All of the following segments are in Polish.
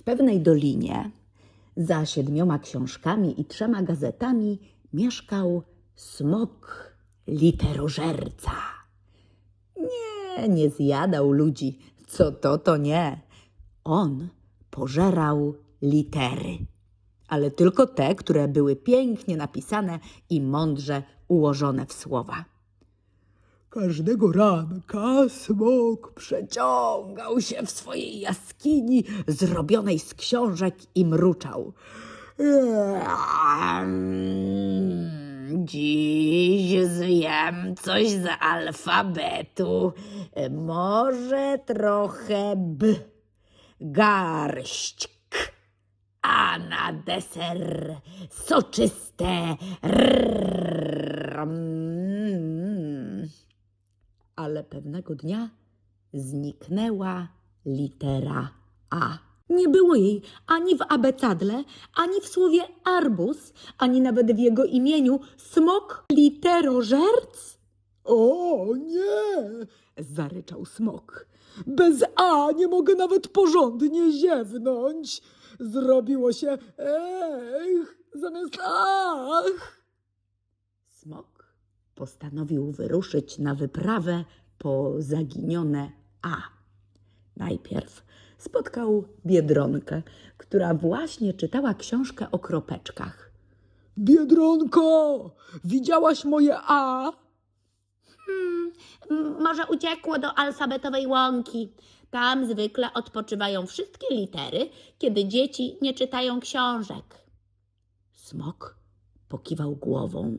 W pewnej dolinie, za siedmioma książkami i trzema gazetami, mieszkał smok literożerca. Nie, nie zjadał ludzi. Co to, to nie. On pożerał litery, ale tylko te, które były pięknie napisane i mądrze ułożone w słowa. Każdego ranka smok przeciągał się w swojej jaskini zrobionej z książek i mruczał. "Eee, Dziś zjem coś z alfabetu. Może trochę b, garść a na deser soczyste rrr. Ale pewnego dnia zniknęła litera A. Nie było jej ani w abecadle, ani w słowie arbus, ani nawet w jego imieniu smok literożerc. O nie! zaryczał smok. Bez A nie mogę nawet porządnie ziewnąć. Zrobiło się ech zamiast ach. Smok postanowił wyruszyć na wyprawę po zaginione A. Najpierw spotkał biedronkę, która właśnie czytała książkę o kropeczkach. Biedronko, widziałaś moje A? Hmm, może uciekło do alfabetowej łąki. Tam zwykle odpoczywają wszystkie litery, kiedy dzieci nie czytają książek. Smok pokiwał głową,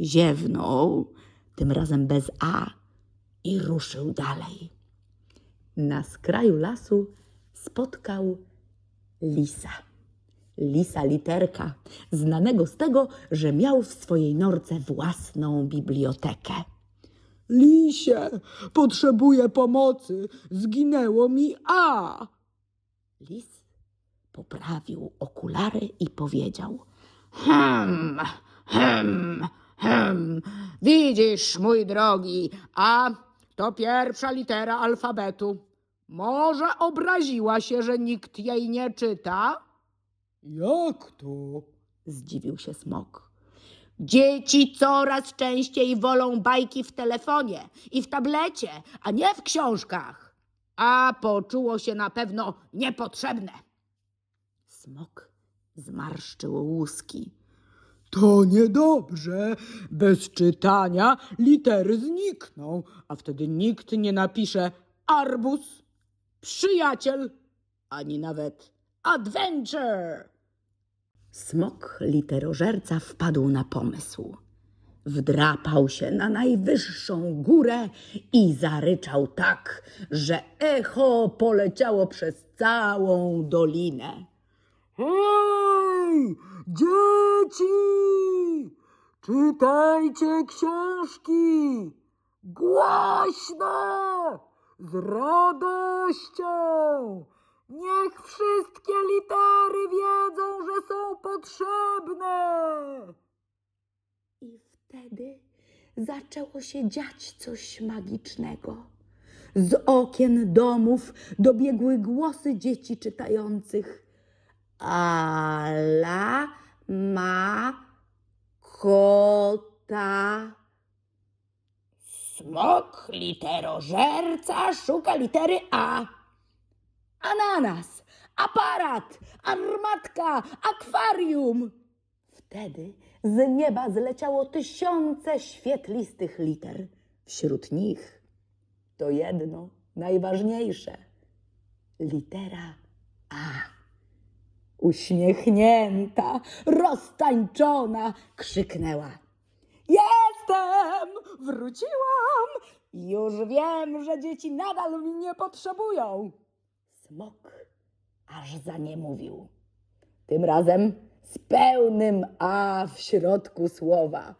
ziewnął, tym razem bez A i ruszył dalej. Na skraju lasu spotkał lisa. Lisa literka, znanego z tego, że miał w swojej norce własną bibliotekę. Lisie, potrzebuję pomocy. Zginęło mi A. Lis poprawił okulary i powiedział: Hmm, hmm, hmm. Widzisz, mój drogi, A to pierwsza litera alfabetu. Może obraziła się, że nikt jej nie czyta? Jak to? Zdziwił się smok. Dzieci coraz częściej wolą bajki w telefonie i w tablecie, a nie w książkach. A poczuło się na pewno niepotrzebne. Smok zmarszczył łuski. To niedobrze. Bez czytania litery znikną, a wtedy nikt nie napisze arbus, przyjaciel, ani nawet adventure. Smok literożerca wpadł na pomysł. Wdrapał się na najwyższą górę i zaryczał tak, że echo poleciało przez całą dolinę. Hej, dzieci! Czytajcie książki! Głośno! Z radością! Niech wszystkie litery wiedzą, że są potrzebne! I wtedy zaczęło się dziać coś magicznego. Z okien domów dobiegły głosy dzieci czytających. Ala ma kota. Smok literożerca szuka litery A. Ananas, aparat, armatka, akwarium. Wtedy z nieba zleciało tysiące świetlistych liter. Wśród nich to jedno, najważniejsze. Litera A. Uśmiechnięta, roztańczona, krzyknęła. Jestem! Wróciłam! Już wiem, że dzieci nadal mnie potrzebują. Smok aż za nie mówił. Tym razem z pełnym A w środku słowa.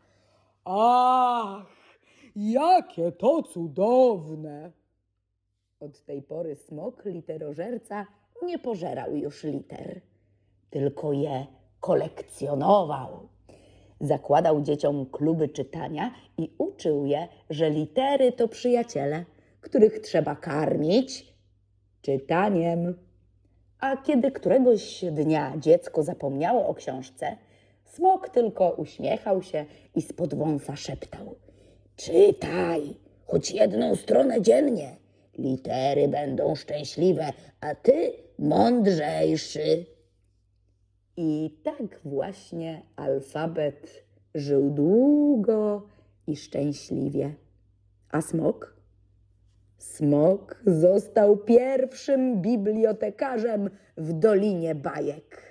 Ach, jakie to cudowne! Od tej pory smok literożerca nie pożerał już liter, tylko je kolekcjonował. Zakładał dzieciom kluby czytania i uczył je, że litery to przyjaciele, których trzeba karmić czytaniem. A kiedy któregoś dnia dziecko zapomniało o książce, smok tylko uśmiechał się i spod wąsa szeptał: Czytaj, choć jedną stronę dziennie. Litery będą szczęśliwe, a ty mądrzejszy. I tak właśnie alfabet żył długo i szczęśliwie. A smok? Smok został pierwszym bibliotekarzem w Dolinie Bajek.